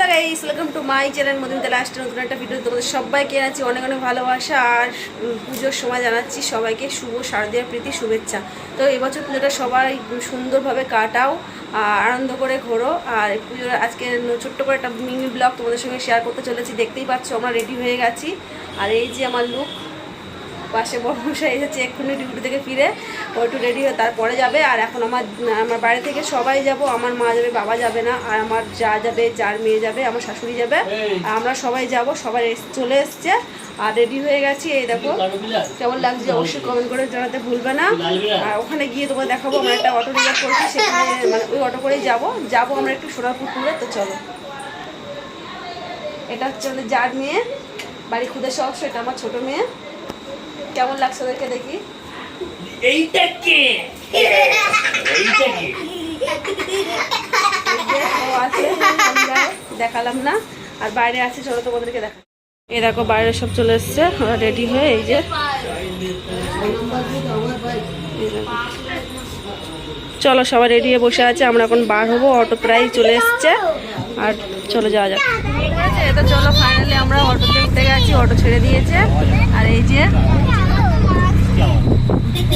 Hello guys welcome to my channel মধ্যে last নতুন একটা ভিডিও তোমাদের সবাইকে জানাচ্ছি অনেক অনেক ভালোবাসা আর পুজোর সময় জানাচ্ছি সবাইকে শুভ শারদীয় প্রীতি, শুভেচ্ছা। তো এবছর পুজোটা সবাই সুন্দরভাবে কাটাও আনন্দ করে ঘোরো, আর পুজোর আজকে ছোট্ট করে একটা মিনি ব্লগ তোমাদের সঙ্গে শেয়ার করতে চলেছি। দেখতেই পাচ্ছ, আমরা রেডি হয়ে গেছি। আর এই যে আমার লুক পাশে বর্মশাই এসেছে এক্ষুনি ডিউটি থেকে ফিরে ও একটু রেডি হয়ে তারপরে যাবে। আর এখন আমার আমার বাড়ি থেকে সবাই যাব আমার মা যাবে বাবা যাবে না আর আমার যা যাবে যার মেয়ে যাবে আমার শাশুড়ি যাবে। আর আমরা সবাই যাব সবাই চলে এসছে। আর রেডি হয়ে গেছি এই দেখো। কেমন লাগছে অবশ্যই কমেন্ট করে জানাতে ভুলবে না। আর ওখানে গিয়ে তোমার দেখাবো আমরা একটা অটো রিজার্ভ করেছি সেখানে মানে ওই অটো করেই যাব। যাব আমরা একটু সোনারপুর টুরে তো চলো। এটা হচ্ছে যার মেয়ে বাড়ি খুদে সহস্র এটা আমার ছোট মেয়ে। কেমন লাগছে ওদেরকে দেখি? এইটা কে? এইটা আছে দেখালাম না। আর বাইরে আছে চলো তোমাদেরকে দেখা। এই দেখো বাইরে সব চলে এসছে ওরা রেডি হয়ে এই যে। চলো সবাই রেডি হয়ে বসে আছে আমরা এখন বার হব অটো প্রায় চলে এসছে। আর চলো যাওয়া যাক। ঠিক আছে তো চলো ফাইনালি আমরা অটোতে উঠতে গেছি অটো ছেড়ে দিয়েছে। আর এই যে আবার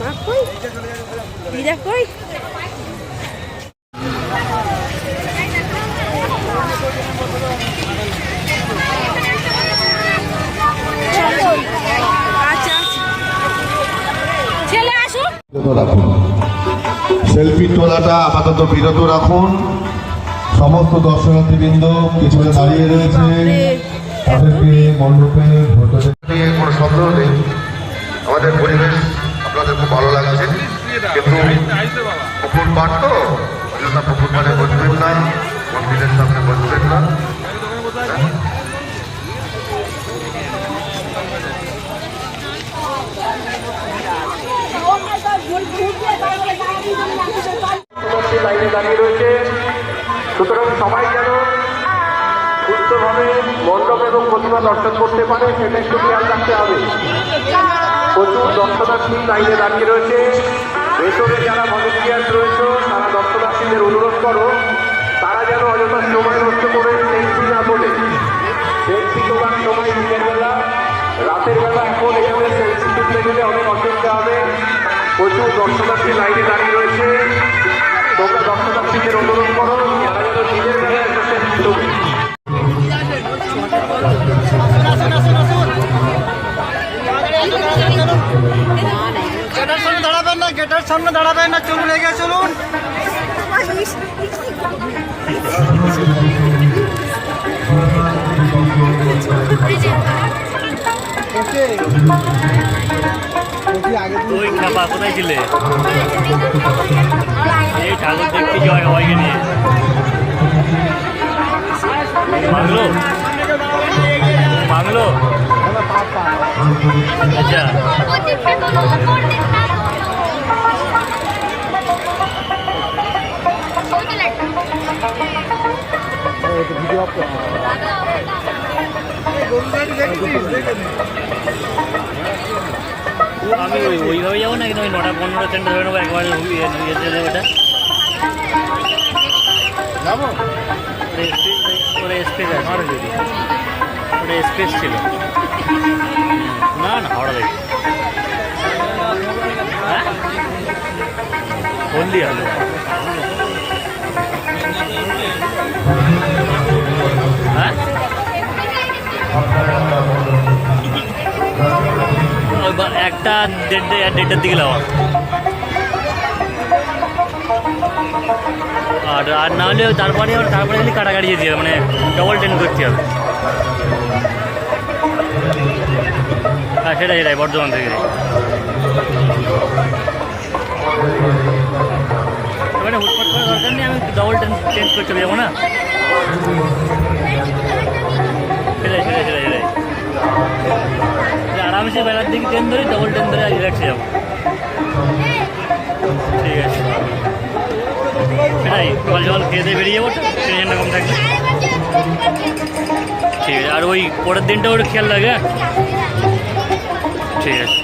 মা কই? দিদা কই? আচ্ছা আচ্ছা। রাখুন সেলফি তোলাটা আপাতত বিরত রাখুন। সমস্ত দর্শনার্থীবৃন্দ পিছনে দাঁড়িয়ে রয়েছে। তাদেরকে মণ্ডপে কোনো সন্দেহ নেই। আমাদের পরিবেশ আপনাদের খুব ভালো লাগছে। কিন্তু পুকুর পাট তো জন্য পুকুর পাড়ে বসবেন না, মন্দিরের সামনে বসবেন না। দাঁড়িয়ে রয়েছে। সুতরাং সবাই এবং দর্শন করতে পারে সেটা একটু খেয়াল রাখতে হবে। প্রচুর দর্শনার্থী লাইনে দাঁড়িয়ে রয়েছে। ভেতরে যারা ভলেন্টিয়ার রয়েছে, তারা দর্শনার্থীদের অনুরোধ করো, তারা যেন অযথা সময় নষ্ট করে সেলফি না বলে। সেলফি তোমার সময় দিনের বেলা, রাতের বেলা এখন এখানে সেলফি তুলতে গেলে অনেক অসুবিধা হবে। প্রচুর দর্শনার্থী লাইনে দাঁড়িয়ে রয়েছে। সামনে দাঁড়াবেন না চলুন এগিয়ে চলুন। তুই কোথায় ছিলে এই ঠাকুর দেখতে জয় সবাইকে নিয়ে বাংলো বাংলো আচ্ছা আমি ওই ওইভাবে যাব না কিন্তু ওই নটা পনেরো সেন্ট ধরে নেব একবারে ইয়েতে দেবো ওটা যাব? ওটা স্পেস আছে ওটা স্পেস ছিল। না না হাওড়া দেখি হ্যাঁ? হলদিয়া। একটা দেড় দেড়টার দিকে লাওয়া আর আর না হলে তারপরে তারপরে খালি কাটাকাটি যেতে হবে মানে ডবল ট্রেন করতে হবে। হ্যাঁ সেটাই সেটাই, বর্ধমান থেকে। মানে করার দরকার নেই, আমি ডবল ট্রেন চেঞ্জ করে চলে যাব না। সেটাই সেটাই আরামসে বেলার দিকে ট্রেন ধরি ডবল ট্রেন ধরে রিল্যাক্সে যাব। ঠিক আছে। সেটাই, জল জল খেয়ে দিয়ে বেরিয়ে যাব টেনশনটা কম থাকবে ঠিক আছে, আর ওই পরের দিনটা ওর খেয়াল লাগে হ্যাঁ? ঠিক আছে।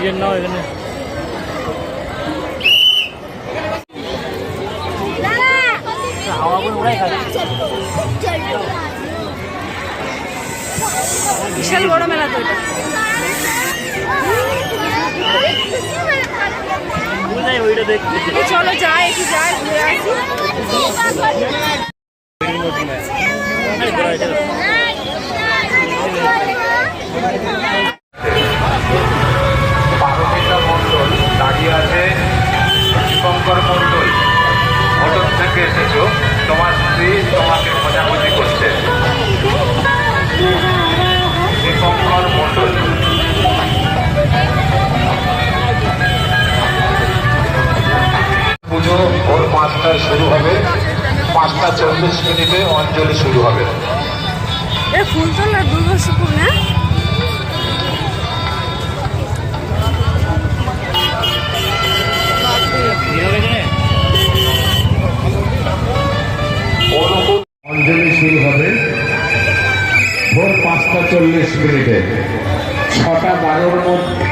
অক্সিজেন নাও এখানে বিশাল বড় মেলা তো চলো যাই একটু যাই ঘুরে আসি। পাঁচটায় শুরু হবে। পাঁচটা চল্লিশ মিনিটে অঞ্জলি শুরু হবে। অনুকূল অঞ্জলি শুরু হবে। ভোর পাঁচটা চল্লিশ মিনিটে। ছটা বারোর মধ্যে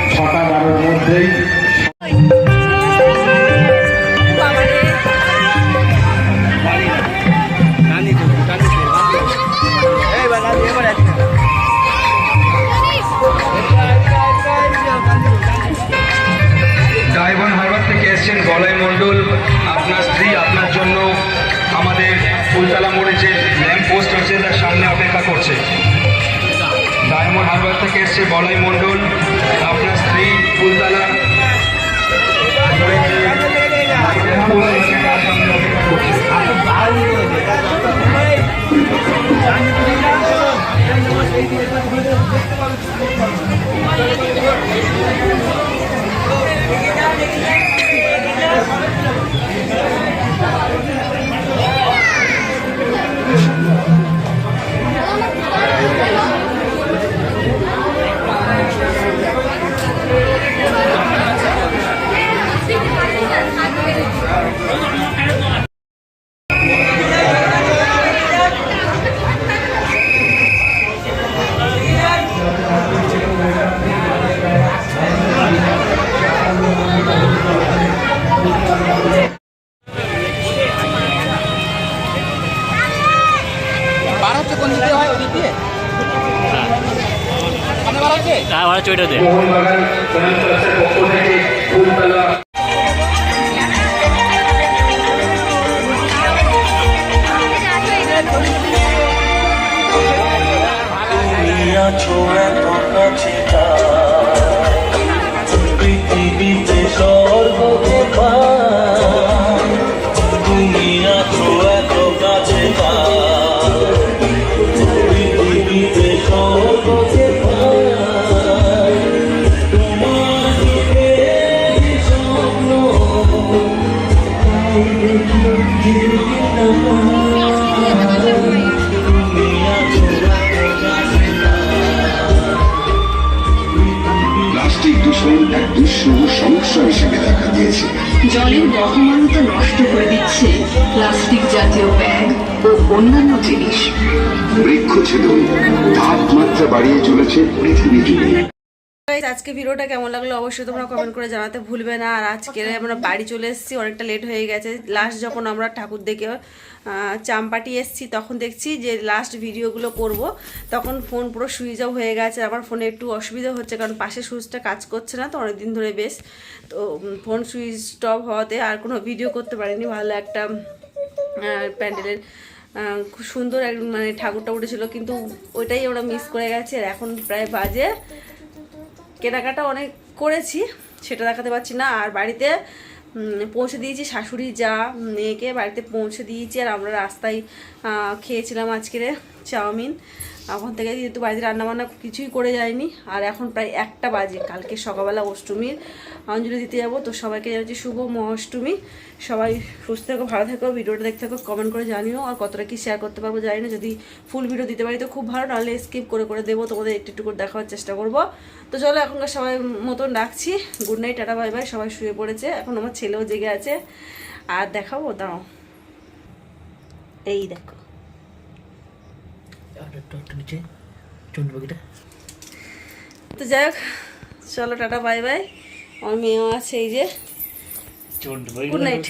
করছে। ডায়মন্ড হারবার থেকে এসছে বলাই মন্ডল আপনার স্ত্রী ফুলতলা। হচ্ছে কোন দিকে দুঃসহ সমস্যা হিসেবে দেখা দিয়েছে জলের বহমানতা নষ্ট করে দিচ্ছে প্লাস্টিক জাতীয় ব্যাগ ও অন্যান্য জিনিস। বৃক্ষছেদন, তাপমাত্রা বাড়িয়ে চলেছে পৃথিবী জুড়ে। Guys, আজকে ভিডিওটা কেমন লাগল অবশ্যই তোমরা কমেন্ট করে জানাতে ভুলবে না। আর আজকে আমরা বাড়ি চলে এসেছি অনেকটা লেট হয়ে গেছে। লাস্ট যখন আমরা ঠাকুর দেখে চাম্পাটি এসেছি তখন দেখছি যে লাস্ট ভিডিওগুলো করব। তখন ফোন পুরো সুইচ অফ হয়ে গেছে। আমার ফোনে একটু অসুবিধা হচ্ছে কারণ পাশে সুইচটা কাজ করছে না তো অনেকদিন ধরে বেশ। তো ফোন সুইচ অফ হওয়াতে আর কোনো ভিডিও করতে পারিনি। ভালো একটা প্যান্ডেলের খুব সুন্দর এক মানে ঠাকুরটা উঠেছিল। কিন্তু ওইটাই আমরা মিস করে গেছি। আর এখন প্রায় বাজে কেনাকাটা অনেক করেছি, সেটা দেখাতে পারছি না। আর বাড়িতে পৌঁছে দিয়েছি শাশুড়ি যা মেয়েকে বাড়িতে পৌঁছে দিয়েছি। আর আমরা রাস্তায় খেয়েছিলাম আজকের চাউমিন। এখন থেকে যেহেতু বাড়িতে রান্নাবান্না কিছুই করে যায়নি, আর এখন প্রায় একটা বাজে। কালকে সকালবেলা অষ্টমীর অঞ্জলি দিতে যাব, তো সবাইকে জানাচ্ছি শুভ মহাষ্টমী। সবাই সুস্থ থেকো, ভালো থেকো, ভিডিওটা দেখতে থাকো কমেন্ট করে জানিও, আর কতটা কি শেয়ার করতে পারব জানি না। যদি ফুল ভিডিও দিতে পারি তো খুব ভালো, নাহলে স্কিপ করে করে দেবো, তোমাদের একটু একটু করে দেখাবার চেষ্টা করব। তো চলো, এখনকার সবাই মতন রাখছি। Good night tata bye bye সবাই শুয়ে পড়েছে। এখন আমার ছেলেও জেগে আছে। আর দেখাবো, দাঁড়াও। এই দেখো। নিচে চন্দ্র পাখিটা তো যাই হোক চলো টাটা বাই বাই। আমার মেয়েও আছে এই যে। Good night